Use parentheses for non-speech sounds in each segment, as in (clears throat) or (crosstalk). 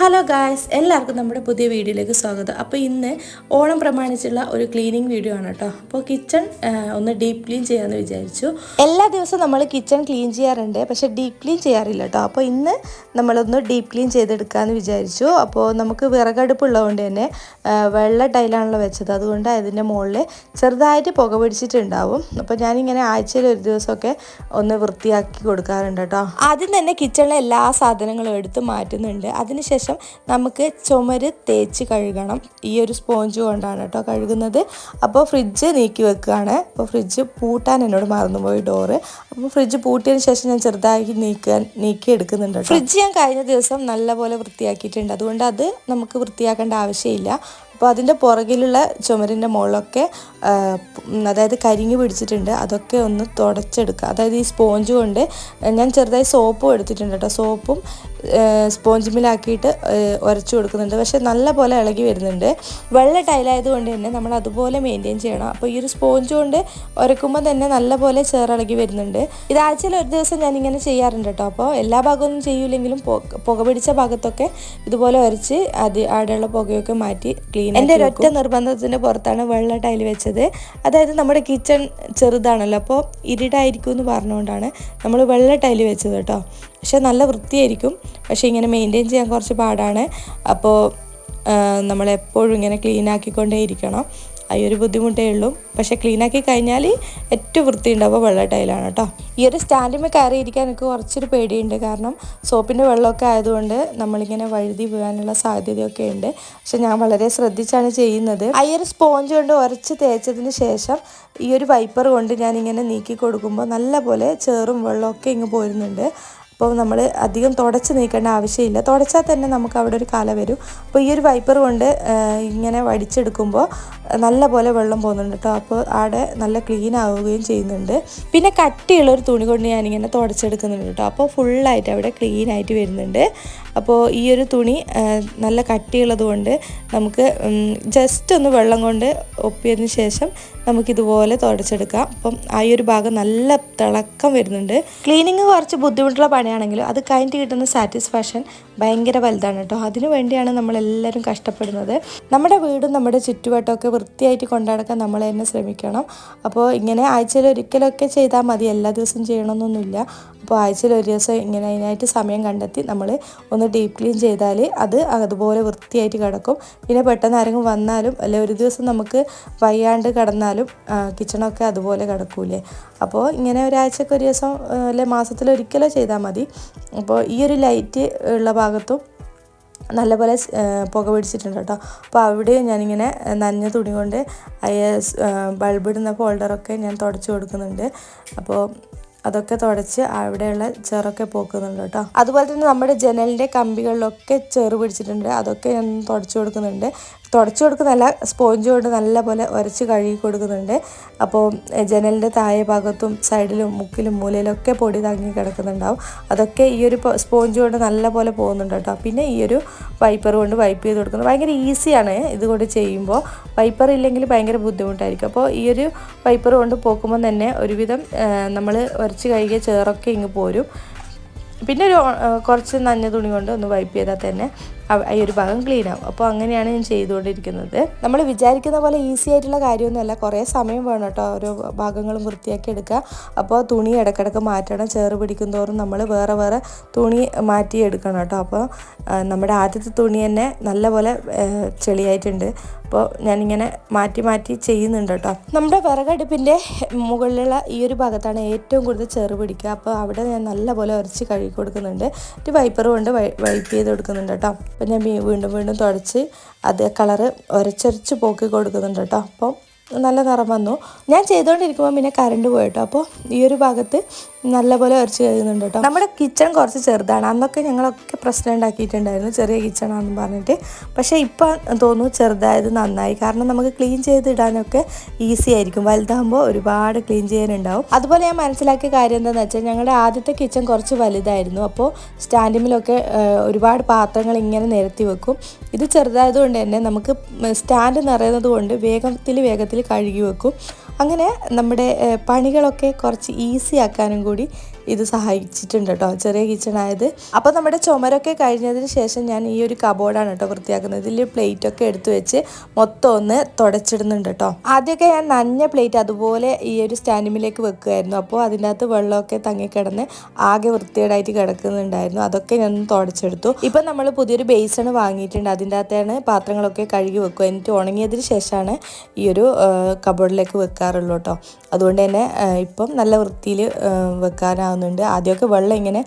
Hello guys എല്ലാവർക്കും നമ്മുടെ പുതിയ വീഡിയോയിലേക്ക് സ്വാഗതം. അപ്പോൾ ഇന്ന് ഓണം പ്രമാണിച്ചുള്ള ഒരു ക്ലീനിങ് വീഡിയോ ആണ് കേട്ടോ. അപ്പോൾ കിച്ചൺ ഒന്ന് ഡീപ്പ് ക്ലീൻ ചെയ്യാമെന്ന് വിചാരിച്ചു. എല്ലാ ദിവസവും നമ്മൾ കിച്ചൺ ക്ലീൻ ചെയ്യാറുണ്ട് പക്ഷേ ഡീപ്പ് ക്ലീൻ ചെയ്യാറില്ല കേട്ടോ. അപ്പോൾ ഇന്ന് നമ്മളൊന്ന് ഡീപ്പ് ക്ലീൻ ചെയ്തെടുക്കാമെന്ന് വിചാരിച്ചു. അപ്പോൾ നമുക്ക് വിറകടുപ്പുള്ളതുകൊണ്ട് തന്നെ വെള്ള ടൈലാണല്ലോ വെച്ചത്. അതുകൊണ്ട് അതിന്റെ മുകളിൽ ചെറുതായിട്ട് പുക പിടിച്ചിട്ടുണ്ടാവും. അപ്പോൾ ഞാനിങ്ങനെ ആഴ്ചയിൽ ഒരു ദിവസമൊക്കെ ഒന്ന് വൃത്തിയാക്കി കൊടുക്കാറുണ്ട് കേട്ടോ. ആദ്യം തന്നെ കിച്ചണിലെ എല്ലാ സാധനങ്ങളും എടുത്ത് മാറ്റുന്നുണ്ട്. അതിനുശേഷം നമുക്ക് ചുമര് തേച്ച് കഴുകണം. ഈ ഒരു സ്പോഞ്ച് കൊണ്ടാണ് കേട്ടോ കഴുകുന്നത്. അപ്പോൾ ഫ്രിഡ്ജ് നീക്കി വെക്കുകയാണ്. അപ്പോൾ ഫ്രിഡ്ജ് പൂട്ടാൻ എന്നോട് മറന്നുപോയി ഡോറ്. അപ്പോൾ ഫ്രിഡ്ജ് പൂട്ടിയതിന് ശേഷം ഞാൻ ചെറുതായി നീക്കാൻ നീക്കി എടുക്കുന്നുണ്ട് ഫ്രിഡ്ജ് ഞാൻ കഴിഞ്ഞ ദിവസം നല്ലപോലെ വൃത്തിയാക്കിയിട്ടുണ്ട്. അതുകൊണ്ട് അത് നമുക്ക് വൃത്തിയാക്കേണ്ട ആവശ്യമില്ല. അപ്പോൾ അതിന്റെ പുറകിലുള്ള ചുമരിന്റെ മുകളിലൊക്കെ അതായത് കരിഞ്ഞു പിടിച്ചിട്ടുണ്ട്. അതൊക്കെ ഒന്ന് തുടച്ചെടുക്കുക. അതായത് ഈ സ്പോഞ്ച് കൊണ്ട് ഞാൻ ചെറുതായി സോപ്പും എടുത്തിട്ടുണ്ട് കേട്ടോ. സോപ്പും സ്പോഞ്ചിമിലാക്കിയിട്ട് ഉരച്ചു കൊടുക്കുന്നുണ്ട്. പക്ഷെ നല്ല പോലെ ഇളകി വരുന്നുണ്ട്. വെള്ള ടൈലായത് കൊണ്ട് തന്നെ നമ്മൾ അതുപോലെ മെയിന്റെയിൻ ചെയ്യണം. അപ്പോൾ ഈ ഒരു സ്പോഞ്ച് കൊണ്ട് ഉരക്കുമ്പോൾ തന്നെ നല്ല പോലെ ചേറിളകി വരുന്നുണ്ട്. ഇത് ആഴ്ചയിൽ ഒരു ദിവസം ഞാൻ ഇങ്ങനെ ചെയ്യാറുണ്ട് കേട്ടോ. അപ്പോൾ എല്ലാ ഭാഗമൊന്നും ചെയ്യൂലെങ്കിലും പുക പിടിച്ച ഭാഗത്തൊക്കെ ഇതുപോലെ ഉരച്ച് അത് അവിടെയുള്ള പുകയൊക്കെ മാറ്റി ക്ലീൻ എന്റെ ഒരൊറ്റ നിർബന്ധത്തിന്റെ പുറത്താണ് വെള്ള ടൈൽ വെച്ചത്. അതായത് നമ്മുടെ കിച്ചൺ ചെറുതാണല്ലോ. അപ്പോൾ ഇരുടായിരിക്കും എന്ന് പറഞ്ഞുകൊണ്ടാണ് നമ്മൾ വെള്ള ടൈൽ വെച്ചത് കേട്ടോ. പക്ഷെ നല്ല വൃത്തിയായിരിക്കും. പക്ഷേ ഇങ്ങനെ മെയിന്റെയിൻ ചെയ്യാൻ കുറച്ച് പാടാണ്. അപ്പോൾ നമ്മളെപ്പോഴും ഇങ്ങനെ ക്ലീൻ ആക്കിക്കൊണ്ടേ ഇരിക്കണം. ആ ഒരു ബുദ്ധിമുട്ടേ ഉള്ളൂ. പക്ഷേ ക്ലീനാക്കി കഴിഞ്ഞാൽ ഏറ്റവും വൃത്തി ഉണ്ടാവുക വെള്ള ടൈലാണ് കേട്ടോ. ഈ ഒരു സ്റ്റാൻഡിൽ കയറി ഇരിക്കാൻ എനിക്ക് കുറച്ചൊരു പേടിയുണ്ട്. കാരണം സോപ്പിന്റെ വെള്ളമൊക്കെ ആയതുകൊണ്ട് നമ്മളിങ്ങനെ വഴുതി വീഴാനുള്ള സാധ്യതയൊക്കെ ഉണ്ട്. പക്ഷെ ഞാൻ വളരെ ശ്രദ്ധിച്ചാണ് ചെയ്യുന്നത്. ആ ഒരു സ്പോഞ്ച് കൊണ്ട് ഉരച്ച് തേച്ചതിന് ശേഷം ഈ ഒരു വൈപ്പർ കൊണ്ട് ഞാനിങ്ങനെ നീക്കി കൊടുക്കുമ്പോൾ നല്ല പോലെ ചേറും വെള്ളമൊക്കെ ഇങ്ങ് പോരുന്നുണ്ട്. അപ്പോൾ നമ്മൾ അധികം തുടച്ച് നീക്കേണ്ട ആവശ്യമില്ല. തുടച്ചാൽ തന്നെ നമുക്ക് അവിടെ ഒരു കല വരും. അപ്പോൾ ഈ ഒരു വൈപ്പർ കൊണ്ട് ഇങ്ങനെ വടിച്ചെടുക്കുമ്പോൾ നല്ല പോലെ വെള്ളം പോകുന്നുണ്ട് കേട്ടോ. അപ്പോൾ അവിടെ നല്ല ക്ലീൻ ആവുകയും ചെയ്യുന്നുണ്ട്. പിന്നെ കട്ടിയുള്ള ഒരു തുണി കൊണ്ട് ഞാനിങ്ങനെ തുടച്ചെടുക്കുന്നുണ്ട് കേട്ടോ. അപ്പോൾ ഫുള്ളായിട്ട് അവിടെ ക്ലീൻ ആയിട്ട് വരുന്നുണ്ട്. അപ്പോൾ ഈ ഒരു തുണി നല്ല കട്ടിയുള്ളത് കൊണ്ട് നമുക്ക് ജസ്റ്റ് ഒന്ന് വെള്ളം കൊണ്ട് ഒപ്പിയതിന് ശേഷം നമുക്കിതുപോലെ തുടച്ചെടുക്കാം. അപ്പം ആ ഒരു ഭാഗം നല്ല തിളക്കം വരുന്നുണ്ട്. ക്ലീനിങ് കുറച്ച് ബുദ്ധിമുട്ടുള്ള പണിയാണെങ്കിലും അത് കഴിഞ്ഞിട്ട് കിട്ടുന്ന സാറ്റിസ്ഫാക്ഷൻ ഭയങ്കര വലുതാണ് കേട്ടോ. അതിനു വേണ്ടിയാണ് നമ്മളെല്ലാവരും കഷ്ടപ്പെടുന്നത്. നമ്മുടെ വീടും നമ്മുടെ ചുറ്റുവട്ടമൊക്കെ വൃത്തിയായിട്ട് കൊണ്ടുനടക്കാൻ നമ്മൾ തന്നെ ശ്രമിക്കണം. അപ്പോൾ ഇങ്ങനെ ആഴ്ചയിൽ ഒരിക്കലൊക്കെ ചെയ്താൽ മതി. എല്ലാ ദിവസവും ചെയ്യണമെന്നൊന്നുമില്ല. അപ്പോൾ ആഴ്ചയിൽ ഒരു ദിവസം ഇങ്ങനെ അതിനായിട്ട് സമയം കണ്ടെത്തി നമ്മൾ ഒന്ന് ഡീപ്പ് ക്ലീൻ ചെയ്താൽ അത് അതുപോലെ വൃത്തിയായിട്ട് കിടക്കും. പിന്നെ പെട്ടെന്ന് ആരെങ്കിലും വന്നാലും അല്ലെ ഒരു ദിവസം നമുക്ക് വയ്യാണ്ട് കിടന്നാലും കിച്ചണൊക്കെ അതുപോലെ കിടക്കൂലേ. അപ്പോൾ ഇങ്ങനെ ഒരാഴ്ചക്ക് ഒരു ദിവസം അല്ലെ മാസത്തിൽ ഒരിക്കലോ ചെയ്താൽ മതി. അപ്പോൾ ഈ ഒരു ലൈറ്റ് ഉള്ള ഭാഗത്തും നല്ലപോലെ പുക പിടിച്ചിട്ടുണ്ട് കേട്ടോ. അപ്പോൾ അവിടെ ഞാനിങ്ങനെ നനഞ്ഞ തുണി കൊണ്ട് ബൾബ് ഇടുന്ന ഫോൾഡറൊക്കെ ഞാൻ തുടച്ചു കൊടുക്കുന്നുണ്ട്. അപ്പോൾ അതൊക്കെ തുടച്ച് അവിടെയുള്ള ചെറൊക്കെ പോക്കുന്നുണ്ട് കേട്ടോ. അതുപോലെ തന്നെ നമ്മുടെ ജനലിന്റെ കമ്പികളിലൊക്കെ ചെറു പിടിച്ചിട്ടുണ്ട്. അതൊക്കെ ഞാൻ തുടച്ചു കൊടുക്കുന്നുണ്ട്. തുടച്ചു കൊടുക്കുന്നതല്ല സ്പോഞ്ച് കൊണ്ട് നല്ലപോലെ ഉരച്ച് കഴുകി കൊടുക്കുന്നുണ്ട്. അപ്പോൾ ജനലിന്റെ താഴെ ഭാഗത്തും സൈഡിലും മുക്കിലും മൂലയിലൊക്കെ പൊടി തങ്ങി കിടക്കുന്നുണ്ടാവും. അതൊക്കെ ഈ ഒരു സ്പോഞ്ച് കൊണ്ട് നല്ലപോലെ പോകുന്നുണ്ട് കേട്ടോ. പിന്നെ ഈ ഒരു വൈപ്പർ കൊണ്ട് വൈപ്പ് ചെയ്ത് കൊടുക്കുന്നത് ഭയങ്കര ഈസിയാണ് ഇതുകൊണ്ട് ചെയ്യുമ്പോൾ. വൈപ്പർ ഇല്ലെങ്കിൽ ഭയങ്കര ബുദ്ധിമുട്ടായിരിക്കും. അപ്പോൾ ഈ ഒരു വൈപ്പർ കൊണ്ട് പോക്കുമ്പോൾ തന്നെ ഒരുവിധം നമ്മൾ ഉരച്ച് കഴുകിയ ചേറൊക്കെ ഇങ്ങ് പോരും. പിന്നെ ഒരു കുറച്ച് നഞ്ഞ തുണി കൊണ്ട് ഒന്ന് വൈപ്പ് ചെയ്താൽ തന്നെ ഈ ഒരു ഭാഗം ക്ലീൻ ആവും. അപ്പോൾ അങ്ങനെയാണ് ഞാൻ ചെയ്തുകൊണ്ടിരിക്കുന്നത്. നമ്മൾ വിചാരിക്കുന്ന പോലെ ഈസി ആയിട്ടുള്ള കാര്യമൊന്നുമല്ല. കുറേ സമയം വേണം കേട്ടോ ഓരോ ഭാഗങ്ങളും വൃത്തിയാക്കി എടുക്കുക അപ്പോൾ തുണി ഇടയ്ക്കിടയ്ക്ക് മാറ്റണം. ചേറ് പിടിക്കും തോറും നമ്മൾ വേറെ വേറെ തുണി മാറ്റി എടുക്കണം കേട്ടോ. അപ്പോൾ നമ്മുടെ ആദ്യത്തെ തുണി തന്നെ നല്ലപോലെ ചെളിയായിട്ടുണ്ട്. അപ്പോൾ ഞാനിങ്ങനെ മാറ്റി മാറ്റി ചെയ്യുന്നുണ്ട് കേട്ടോ. നമ്മുടെ വിറകടുപ്പിന്റെ മുകളിലുള്ള ഈ ഒരു ഭാഗത്താണ് ഏറ്റവും കൂടുതൽ ചെറു പിടിക്കുക. അപ്പോൾ അവിടെ ഞാൻ നല്ലപോലെ ഉരച്ച് കഴുകി കൊടുക്കുന്നുണ്ട്. ഒരു വൈപ്പർ കൊണ്ട് വൈപ്പ് ചെയ്ത് കൊടുക്കുന്നുണ്ട് കേട്ടോ. അപ്പോൾ ഞാൻ വീണ്ടും വീണ്ടും തുടച്ച് അത് കളറ് ഒരച്ചൊരച്ച് പോക്കി കൊടുക്കുന്നുണ്ട് കേട്ടോ. അപ്പം നല്ല നിറം വന്നു. ഞാൻ ചെയ്തുകൊണ്ടിരിക്കുമ്പോൾ പിന്നെ കറണ്ട് പോയിട്ടോ അപ്പോൾ ഈ ഒരു ഭാഗത്ത് നല്ലപോലെ ഉരച്ച് കഴിയുന്നുണ്ട് കേട്ടോ. നമ്മുടെ കിച്ചൺ കുറച്ച് ചെറുതാണ്. അന്നൊക്കെ ഞങ്ങളൊക്കെ പ്രശ്നം ഉണ്ടാക്കിയിട്ടുണ്ടായിരുന്നു. ചെറിയ കിച്ചണാണെന്ന് പറഞ്ഞിട്ട്. പക്ഷേ ഇപ്പം തോന്നുന്നു ചെറുതായത് നന്നായി. കാരണം നമുക്ക് ക്ലീൻ ചെയ്തിടാനൊക്കെ ഈസി ആയിരിക്കും. വലുതാകുമ്പോൾ ഒരുപാട് ക്ലീൻ ചെയ്യാനുണ്ടാവും. അതുപോലെ ഞാൻ മനസ്സിലാക്കിയ കാര്യം എന്താണെന്ന് വെച്ചാൽ ഞങ്ങളുടെ ആദ്യത്തെ കിച്ചൺ കുറച്ച് വലുതായിരുന്നു. അപ്പോൾ സ്റ്റാൻഡിമിലൊക്കെ ഒരുപാട് പാത്രങ്ങൾ ഇങ്ങനെ നിരത്തി വെക്കും. ഇത് ചെറുതായതുകൊണ്ട് തന്നെ നമുക്ക് സ്റ്റാൻഡ് നിറയുന്നത് കൊണ്ട് വേഗത്തിൽ വേഗത്തിൽ കഴുകി വെക്കും. അങ്ങനെ നമ്മുടെ പണികളൊക്കെ കുറച്ച് ഈസി ആക്കാനും കൂടി ഇത് സഹായിച്ചിട്ടുണ്ട് കേട്ടോ ചെറിയ കിച്ചൺ ആയത്. അപ്പോൾ നമ്മുടെ ചുമരൊക്കെ കഴിഞ്ഞതിന് ശേഷം ഞാൻ ഈ ഒരു കബോർഡാണ് കേട്ടോ വൃത്തിയാക്കുന്നത്. ഇതിൽ പ്ലേറ്റ് ഒക്കെ എടുത്തു വെച്ച് മൊത്തം ഒന്ന് തുടച്ചിടുന്നുണ്ട് കേട്ടോ. ആദ്യമൊക്കെ ഞാൻ നഞ്ഞ പ്ലേറ്റ് അതുപോലെ ഈ ഒരു സ്റ്റാൻഡിമിലേക്ക് വെക്കുമായിരുന്നു അപ്പോൾ അതിന്റെ അകത്ത് വെള്ളമൊക്കെ തങ്ങിക്കിടന്ന് ആകെ വൃത്തികേടായിട്ട് കിടക്കുന്നുണ്ടായിരുന്നു. അതൊക്കെ ഞാൻ തുടച്ചെടുത്തു. ഇപ്പം നമ്മൾ പുതിയൊരു ബേസാണ് വാങ്ങിയിട്ടുണ്ട്. അതിന്റെ അകത്താണ് പാത്രങ്ങളൊക്കെ കഴുകി വെക്കുക. എന്നിട്ട് ഉണങ്ങിയതിന് ശേഷമാണ് ഈ ഒരു കബോർഡിലേക്ക് വെക്കാറുള്ളൂ കേട്ടോ. അതുകൊണ്ട് തന്നെ ഇപ്പം നല്ല വൃത്തിയിൽ വെക്കാനാവുന്നുണ്ട് ആദ്യമൊക്കെ വെള്ളം ഇങ്ങനെ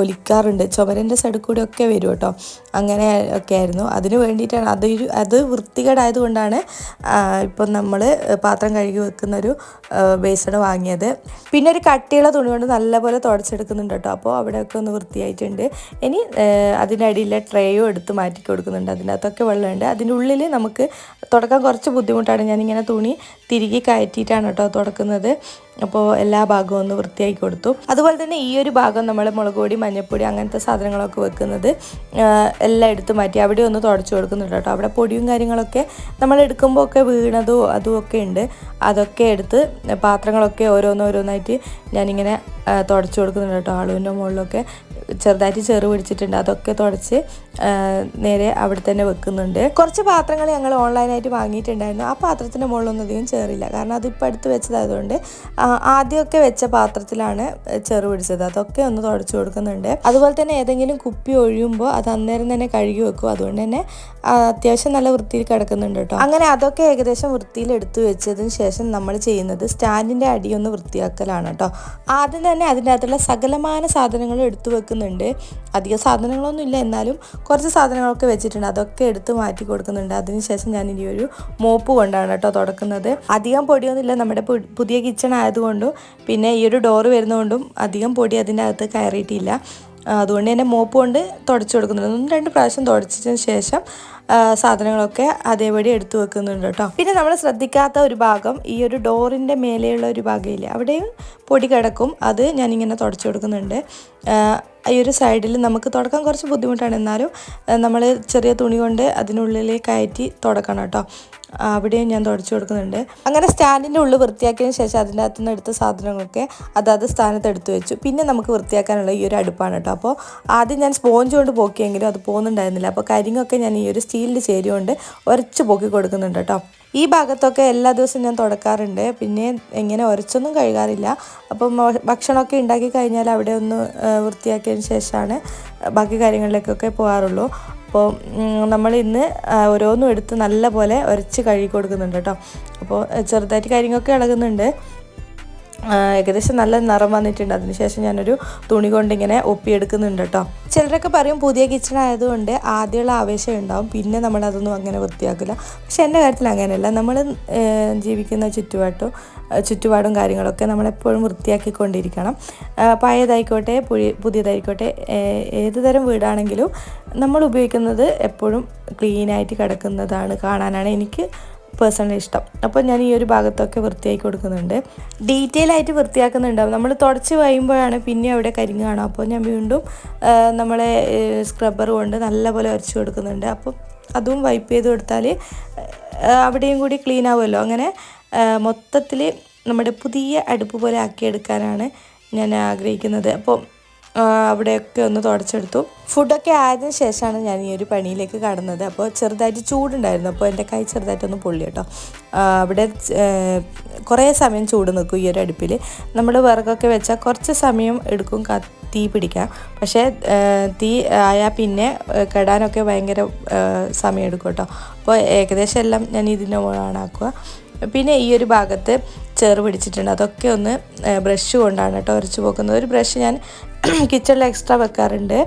ഒലിക്കാറുണ്ട്. ചുമരന്റെ സൈഡിൽ കൂടെ ഒക്കെ വരും കേട്ടോ. അങ്ങനെ ഒക്കെ ആയിരുന്നു. അതിന് വേണ്ടിയിട്ടാണ് അതൊരു അത് വൃത്തികേടായത് കൊണ്ടാണ് ഇപ്പം നമ്മൾ പാത്രം കഴുകി വെക്കുന്ന ഒരു ബേസണ് വാങ്ങിയത്. പിന്നെ ഒരു കട്ടിയുള്ള തുണി കൊണ്ട് നല്ലപോലെ തുടച്ചെടുക്കുന്നുണ്ട് കേട്ടോ. അപ്പോൾ അവിടെയൊക്കെ ഒന്ന് വൃത്തിയായിട്ടുണ്ട്. ഇനി അതിന്റെ അടിയിലെ ട്രേയോ എടുത്ത് മാറ്റി കൊടുക്കുന്നുണ്ട്. അതിനകത്തൊക്കെ വെള്ളമുണ്ട്. അതിന്റെ ഉള്ളിൽ നമുക്ക് തുടക്കാൻ കുറച്ച് ബുദ്ധിമുട്ടാണ്. ഞാനിങ്ങനെ തുണി തിരികെ കയറ്റിയിട്ടാണ് കേട്ടോ തുടക്കുന്നത്. അപ്പോൾ എല്ലാ ഭാഗവും ഒന്ന് വൃത്തിയാക്കി കൊടുത്തു. അതുപോലെ തന്നെ ഈ ഒരു ഭാഗം നമ്മൾ മുളക് പൊടി മഞ്ഞൾപ്പൊടി അങ്ങനത്തെ സാധനങ്ങളൊക്കെ വെക്കുന്നത് എല്ലാം എടുത്തു മാറ്റി അവിടെ ഒന്ന് തുടച്ചു കൊടുക്കുന്നുണ്ട് കേട്ടോ. അവിടെ പൊടിയും കാര്യങ്ങളൊക്കെ നമ്മൾ എടുക്കുമ്പോൾ ഒക്കെ വീണതോ ഒക്കെ ഉണ്ട്. അതൊക്കെ എടുത്ത് പാത്രങ്ങളൊക്കെ ഓരോന്നോരോന്നായിട്ട് ഞാനിങ്ങനെ തുടച്ചു കൊടുക്കുന്നുണ്ട് കേട്ടോ ആളുവിന്റെ മുകളിലൊക്കെ. ചെറുതായിട്ട് ചെറു പിടിച്ചിട്ടുണ്ട്. അതൊക്കെ തുടച്ച് നേരെ അവിടെ തന്നെ വെക്കുന്നുണ്ട്. കുറച്ച് പാത്രങ്ങൾ ഞങ്ങൾ ഓൺലൈനായിട്ട് വാങ്ങിയിട്ടുണ്ടായിരുന്നു. ആ പാത്രത്തിന്റെ മുകളിലൊന്നും അധികം ചേറില്ല. കാരണം അതിപ്പോൾ അടുത്ത് വെച്ചതായതുകൊണ്ട് ആദ്യമൊക്കെ വെച്ച പാത്രത്തിലാണ് ചെറു പിടിച്ചത്. അതൊക്കെ ഒന്ന് തുടച്ചു കൊടുക്കുന്നുണ്ട്. അതുപോലെ തന്നെ ഏതെങ്കിലും കുപ്പി ഒഴിയുമ്പോൾ അത് അന്നേരം തന്നെ കഴുകി വെക്കും. അതുകൊണ്ട് തന്നെ അത്യാവശ്യം നല്ല വൃത്തിയിൽ കിടക്കുന്നുണ്ട് കേട്ടോ. അങ്ങനെ അതൊക്കെ ഏകദേശം വൃത്തിയിൽ എടുത്തു വെച്ചതിന് ശേഷം നമ്മൾ ചെയ്യുന്നത് സ്റ്റാൻഡിന്റെ അടിയൊന്ന് വൃത്തിയാക്കലാണ് കേട്ടോ. ആദ്യം തന്നെ അതിന്റെ അകത്തുള്ള സകലമാന സാധനങ്ങളും എടുത്തു വെക്കുന്നുണ്ട് അധികം സാധനങ്ങളൊന്നും ഇല്ല. എന്നാലും കുറച്ച് സാധനങ്ങളൊക്കെ വെച്ചിട്ടുണ്ട്. അതൊക്കെ എടുത്ത് മാറ്റി കൊടുക്കുന്നുണ്ട്. അതിനുശേഷം ഞാൻ ഇനി ഒരു മോപ്പ് കൊണ്ടാണ് കേട്ടോ തുടക്കുന്നത്. അധികം പൊടിയൊന്നുമില്ല നമ്മുടെ പുതിയ കിച്ചൺ ആയതുകൊണ്ടും പിന്നെ ഈ ഒരു ഡോറ് വരുന്നതുകൊണ്ടും അധികം പൊടി അതിന്റെ അകത്ത് കയറിയിട്ടില്ല. അതുകൊണ്ട് തന്നെ മോപ്പ് കൊണ്ട് തുടച്ചു കൊടുക്കുന്നുണ്ട്. ഒന്ന് രണ്ട് പ്രാവശ്യം തുടച്ചതിന് ശേഷം സാധനങ്ങളൊക്കെ അതേപടി എടുത്തു വെക്കുന്നുണ്ട് കേട്ടോ. പിന്നെ നമ്മൾ ശ്രദ്ധിക്കാത്ത ഒരു ഭാഗം ഈ ഒരു ഡോറിന്റെ മേലെയുള്ള ഒരു ഭാഗമില്ലേ അവിടെയും പൊടി കിടക്കും. അത് ഞാനിങ്ങനെ തുടച്ചു കൊടുക്കുന്നുണ്ട്. ഈ ഒരു സൈഡിൽ നമുക്ക് തുടക്കാൻ കുറച്ച് ബുദ്ധിമുട്ടാണ്. എന്നാലും നമ്മൾ ചെറിയ തുണി കൊണ്ട് അതിനുള്ളിൽ കയറ്റി തുടക്കണം കേട്ടോ. അവിടെയും ഞാൻ തുടച്ചു കൊടുക്കുന്നുണ്ട്. അങ്ങനെ സ്റ്റാൻഡിന്റെ ഉള്ളിൽ വൃത്തിയാക്കിയതിന് ശേഷം അതിന്റെ അകത്തു നിന്ന് എടുത്ത സാധനങ്ങളൊക്കെ അതാത് സ്ഥാനത്ത് എടുത്തു വെച്ചു. പിന്നെ നമുക്ക് വൃത്തിയാക്കാനുള്ള ഈ ഒരു അടുപ്പാണ് കേട്ടോ. അപ്പോൾ ആദ്യം ഞാൻ സ്പോഞ്ച് കൊണ്ട് പോക്കിയെങ്കിലും അത് പോകുന്നുണ്ടായിരുന്നില്ല. അപ്പോൾ കരിങ്ങൊക്കെ ഞാൻ ഈ ഒരു സ്റ്റീലിന്റെ ചേരി കൊണ്ട് ഉരച്ച് പൊക്കി കൊടുക്കുന്നുണ്ട് കേട്ടോ. ഈ ഭാഗത്തൊക്കെ എല്ലാ ദിവസവും ഞാൻ തുടക്കാറുണ്ട്. പിന്നെ എങ്ങനെ ഉരച്ചൊന്നും കഴുകാറില്ല. അപ്പം ഭക്ഷണമൊക്കെ ഉണ്ടാക്കി കഴിഞ്ഞാൽ അവിടെ ഒന്ന് വൃത്തിയാക്കിയതിന് ശേഷമാണ് ബാക്കി കാര്യങ്ങളിലേക്കൊക്കെ പോകാറുള്ളൂ. അപ്പോൾ നമ്മൾ ഇന്ന് ഓരോന്നും എടുത്ത് നല്ല പോലെ ഉരച്ച് കഴുകി കൊടുക്കുന്നുണ്ട് കേട്ടോ. അപ്പോൾ ചെറുതായിട്ട് കാര്യങ്ങളൊക്കെ ഇളകുന്നുണ്ട്. ഏകദേശം നല്ല നിറം വന്നിട്ടുണ്ട്. അതിനുശേഷം ഞാനൊരു തുണി കൊണ്ടിങ്ങനെ ഒപ്പിയെടുക്കുന്നുണ്ട് കേട്ടോ ചിലരൊക്കെ പറയും പുതിയ കിച്ചൺ ആയതുകൊണ്ട് ആദ്യമുള്ള ആവേശം ഉണ്ടാവും. പിന്നെ നമ്മൾ അതൊന്നും അങ്ങനെ വൃത്തിയാക്കില്ല. പക്ഷെ എന്റെ കാര്യത്തിൽ അങ്ങനെയല്ല. നമ്മൾ ജീവിക്കുന്ന ചുറ്റുപാട്ടും ചുറ്റുപാടും കാര്യങ്ങളൊക്കെ നമ്മളെപ്പോഴും വൃത്തിയാക്കിക്കൊണ്ടിരിക്കണം. പഴയതായിക്കോട്ടെ പുഴി- പുതിയതായിക്കോട്ടെ ഏത് തരം വീടാണെങ്കിലും നമ്മൾ ഉപയോഗിക്കുന്നത് എപ്പോഴും ക്ലീനായിട്ട് കിടക്കുന്നതാണ് കാണാനാണ് എനിക്ക് പേഴ്സണലി ഇഷ്ടം. അപ്പോൾ ഞാൻ ഈ ഒരു ഭാഗത്തൊക്കെ വൃത്തിയാക്കി കൊടുക്കുന്നുണ്ട്. ഡീറ്റെയിൽ ആയിട്ട് വൃത്തിയാക്കുന്നുണ്ടാവും. നമ്മൾ തുടച്ച് കഴിയുമ്പോഴാണ് പിന്നെ അവിടെ കരിങ്ങ് കാണും അപ്പോൾ ഞാൻ വീണ്ടും നമ്മളെ സ്ക്രബ്ബർ കൊണ്ട് നല്ലപോലെ ഉരച്ച് കൊടുക്കുന്നുണ്ട്. അപ്പോൾ അതും വൈപ്പ് ചെയ്ത് കൊടുത്താൽ അവിടെയും കൂടി ക്ലീൻ ആവുമല്ലോ. അങ്ങനെ മൊത്തത്തിൽ നമ്മുടെ പുതിയ അടുപ്പ് പോലെ ആക്കിയെടുക്കാനാണ് ഞാൻ ആഗ്രഹിക്കുന്നത്. അപ്പോൾ അവിടെയൊക്കെ ഒന്ന് തുടച്ചെടുത്തു. ഫുഡൊക്കെ ആയതിനു ശേഷമാണ് ഞാൻ ഈ ഒരു പണിയിലേക്ക് കടന്നത്. അപ്പോൾ ചെറുതായിട്ട് ചൂടുണ്ടായിരുന്നു. അപ്പോൾ എന്റെ കൈ ചെറുതായിട്ടൊന്ന് പൊള്ളി കേട്ടോ. അവിടെ കുറേ സമയം ചൂട് നിൽക്കും ഈ ഒരു അടുപ്പിൽ. നമ്മൾ വിറകൊക്കെ വെച്ചാൽ കുറച്ച് സമയം എടുക്കും തീ പിടിക്കാം പക്ഷേ തീ ആയാൽ പിന്നെ കെടാനൊക്കെ ഭയങ്കര സമയം എടുക്കും കേട്ടോ. അപ്പോൾ ഏകദേശം എല്ലാം ഞാൻ ഇതിന്റെ മുകളാണ് ആക്കുക. പിന്നെ ഈ ഒരു ഭാഗത്ത് ചെറു പിടിച്ചിട്ടുണ്ട്. അതൊക്കെ ഒന്ന് ബ്രഷ് കൊണ്ടാണ് കേട്ടോ ഉരച്ച് പോക്കുന്നത്. ഒരു ബ്രഷ് ഞാൻ (clears throat) കിച്ചണിൽ എക്സ്ട്രാ വെക്കാറുണ്ട്.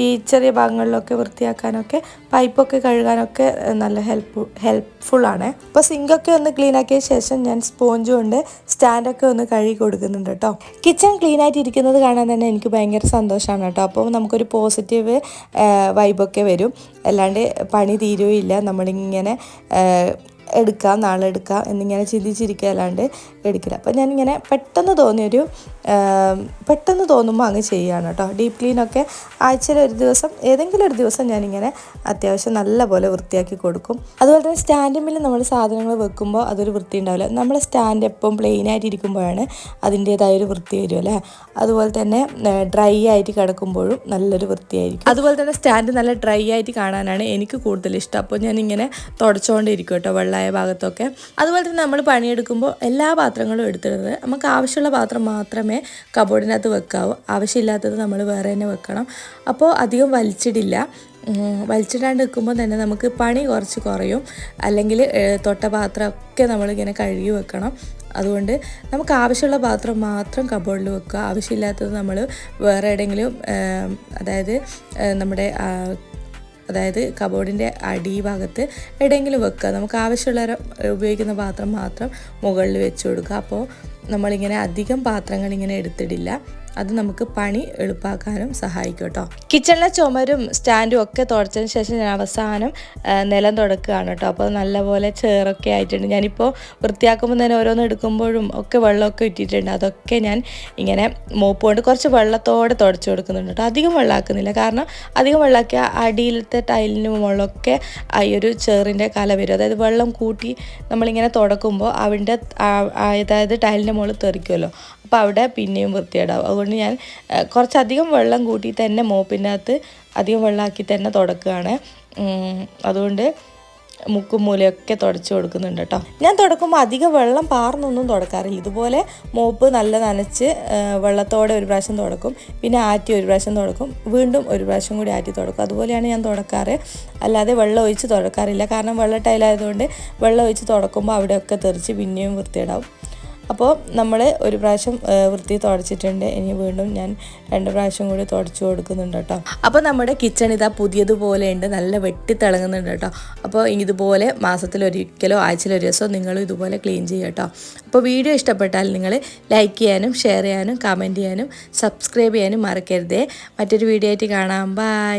ഈ ചെറിയ ഭാഗങ്ങളിലൊക്കെ വൃത്തിയാക്കാനൊക്കെ പൈപ്പൊക്കെ കഴുകാനൊക്കെ നല്ല ഹെൽപ്പ് ഹെൽപ്ഫുള്ളാണ്. അപ്പോൾ സിങ്കൊക്കെ ഒന്ന് ക്ലീൻ ആക്കിയ ശേഷം ഞാൻ സ്പോഞ്ച് കൊണ്ട് സ്റ്റാൻഡൊക്കെ ഒന്ന് കഴുകി കൊടുക്കുന്നുണ്ട് കേട്ടോ. കിച്ചൺ ക്ലീൻ ആയിട്ട് ഇരിക്കുന്നത് കാണാൻ തന്നെ എനിക്ക് ഭയങ്കര സന്തോഷമാണ് കേട്ടോ. അപ്പോൾ നമുക്കൊരു പോസിറ്റീവ് വൈബൊക്കെ വരും. അല്ലാണ്ട് പണി തീരുകയില്ല. നമ്മളിങ്ങനെ എടുക്കാം നാളെ എടുക്കാം എന്നിങ്ങനെ ചിന്തിച്ചിരിക്കുക അല്ലാണ്ട് എടുക്കില്ല. അപ്പോൾ ഞാനിങ്ങനെ പെട്ടെന്ന് തോന്നിയൊരു പെട്ടെന്ന് തോന്നുമ്പോൾ അങ്ങ് ചെയ്യുകയാണ് കേട്ടോ. ഡീപ്പ് ക്ലീനൊക്കെ ആഴ്ചയിൽ ഒരു ദിവസം ഏതെങ്കിലും ഒരു ദിവസം ഞാനിങ്ങനെ അത്യാവശ്യം നല്ല പോലെ വൃത്തിയാക്കി കൊടുക്കും. അതുപോലെ തന്നെ സ്റ്റാൻഡിൽ നമ്മൾ സാധനങ്ങൾ വെക്കുമ്പോൾ അതൊരു വൃത്തി ഉണ്ടാവില്ല. നമ്മൾ സ്റ്റാൻഡ് എപ്പം പ്ലെയിൻ ആയിട്ട് ഇരിക്കുമ്പോഴാണ് അതിന്റേതായ ഒരു വൃത്തി വരും അല്ലേ? അതുപോലെ തന്നെ ഡ്രൈ ആയിട്ട് കിടക്കുമ്പോഴും നല്ലൊരു വൃത്തിയായിരിക്കും. അതുപോലെ തന്നെ സ്റ്റാൻഡ് നല്ല ഡ്രൈ ആയിട്ട് കാണാനാണ് എനിക്ക് കൂടുതൽ ഇഷ്ടം. അപ്പോൾ ഞാനിങ്ങനെ തുടച്ചുകൊണ്ടിരിക്കും കേട്ടോ വെള്ളായ ഭാഗത്തൊക്കെ. അതുപോലെ തന്നെ നമ്മൾ പണിയെടുക്കുമ്പോൾ എല്ലാ പാത്രങ്ങളും എടുത്തിടുന്നത്. നമുക്ക് ആവശ്യമുള്ള പാത്രം മാത്രമേ കബോർഡിനകത്ത് വെക്കാവൂ. ആവശ്യമില്ലാത്തത് നമ്മൾ വേറെ തന്നെ വെക്കണം. അപ്പോൾ അധികം വലിച്ചിടില്ല. വലിച്ചിടാണ്ട് വെക്കുമ്പോൾ തന്നെ നമുക്ക് പണി കുറച്ച് കുറയും. അല്ലെങ്കിൽ തൊട്ട പാത്രമൊക്കെ നമ്മളിങ്ങനെ കഴുകി വെക്കണം. അതുകൊണ്ട് നമുക്ക് ആവശ്യമുള്ള പാത്രം മാത്രം കബോർഡിൽ വെക്കുക. ആവശ്യമില്ലാത്തത് നമ്മൾ വേറെ എവിടെയെങ്കിലും അതായത് നമ്മുടെ അതായത് കബോർഡിന്റെ അടിഭാഗത്ത് എവിടെയെങ്കിലും വെക്കുക. നമുക്ക് ആവശ്യമുള്ള ഉപയോഗിക്കുന്ന പാത്രം മാത്രം മുകളിൽ വെച്ച് കൊടുക്കുക. അപ്പോൾ നമ്മളിങ്ങനെ അധികം പാത്രങ്ങൾ ഇങ്ങനെ എടുത്തിടില്ല. അത് നമുക്ക് പണി എളുപ്പാക്കാനും സഹായിക്കും കേട്ടോ കിച്ചണിലെ ചുമരും സ്റ്റാൻഡും ഒക്കെ തുടച്ചതിന് ശേഷം ഞാൻ അവസാനം നിലം തുടക്കുകയാണ് കേട്ടോ. അപ്പോൾ നല്ലപോലെ ചേറൊക്കെ ആയിട്ടുണ്ട്. ഞാനിപ്പോൾ വൃത്തിയാക്കുമ്പോൾ തന്നെ ഓരോന്ന് എടുക്കുമ്പോഴും ഒക്കെ വെള്ളമൊക്കെ ഇട്ടിട്ടുണ്ട്. അതൊക്കെ ഞാൻ ഇങ്ങനെ മോപ്പ് കൊണ്ട് കുറച്ച് വെള്ളത്തോടെ തുടച്ചു കൊടുക്കുന്നുണ്ട് കേട്ടോ. അധികം വെള്ളമാക്കുന്നില്ല. കാരണം അധികം വെള്ളമാക്കിയ അടിയിലത്തെ ടൈലിന് മുകളിലൊക്കെ ഈ ഒരു ചേറിന്റെ കല വരും. അതായത് വെള്ളം കൂട്ടി നമ്മളിങ്ങനെ തുടക്കുമ്പോൾ അവിടെ അതായത് ടൈലിന്റെ മുകളിൽ തെറിക്കുമല്ലോ അപ്പോൾ അവിടെ പിന്നെയും വൃത്തിയേടാവും അതുകൊണ്ട് ഞാൻ കുറച്ചധികം വെള്ളം കൂട്ടി തന്നെ മോപ്പിന്റെ അകത്ത് അധികം വെള്ളമാക്കി തന്നെ തുടക്കുകയാണ്. അതുകൊണ്ട് മുക്കും മൂലയൊക്കെ തുടച്ച് കൊടുക്കുന്നുണ്ട് കേട്ടോ. ഞാൻ തുടക്കുമ്പോൾ അധികം വെള്ളം പാർന്നൊന്നും തുടക്കാറില്ല. ഇതുപോലെ മോപ്പ് നല്ല നനച്ച് വെള്ളത്തോടെ ഒരു പ്രാവശ്യം തുടക്കും. പിന്നെ ആറ്റി ഒരു പ്രാവശ്യം തുടക്കും. വീണ്ടും ഒരു പ്രാവശ്യം കൂടി ആറ്റി തുടക്കും. അതുപോലെയാണ് ഞാൻ തുടക്കാറ്. അല്ലാതെ വെള്ളം ഒഴിച്ച് തുടക്കാറില്ല. കാരണം വെള്ള ടൈലായതുകൊണ്ട് വെള്ളം ഒഴിച്ച് തുടക്കുമ്പോൾ അവിടെയൊക്കെ തെറിച്ച് പിന്നെയും വൃത്തിയിടാവും അപ്പോൾ നമ്മൾ ഒരു പ്രാവശ്യം വൃത്തി തുടച്ചിട്ടുണ്ട്. ഇനി വീണ്ടും ഞാൻ രണ്ട് പ്രാവശ്യം കൂടി തുടച്ചു കൊടുക്കുന്നുണ്ട് കേട്ടോ. അപ്പോൾ നമ്മുടെ കിച്ചൺ ഇതാ പുതിയതുപോലെ ഉണ്ട്. നല്ല വെട്ടിത്തിളങ്ങുന്നുണ്ട് കേട്ടോ. അപ്പോൾ ഇതുപോലെ ആഴ്ചയിൽ ഒരു ദിവസമോ നിങ്ങൾ ഇതുപോലെ ക്ലീൻ ചെയ്യുക കേട്ടോ. അപ്പോൾ വീഡിയോ ഇഷ്ടപ്പെട്ടാൽ നിങ്ങൾ ലൈക്ക് ചെയ്യാനും ഷെയർ ചെയ്യാനും കമന്റ് ചെയ്യാനും സബ്സ്ക്രൈബ് ചെയ്യാനും മറക്കരുതേ. മറ്റൊരു വീഡിയോ ആയിട്ട് കാണാം. ബൈ.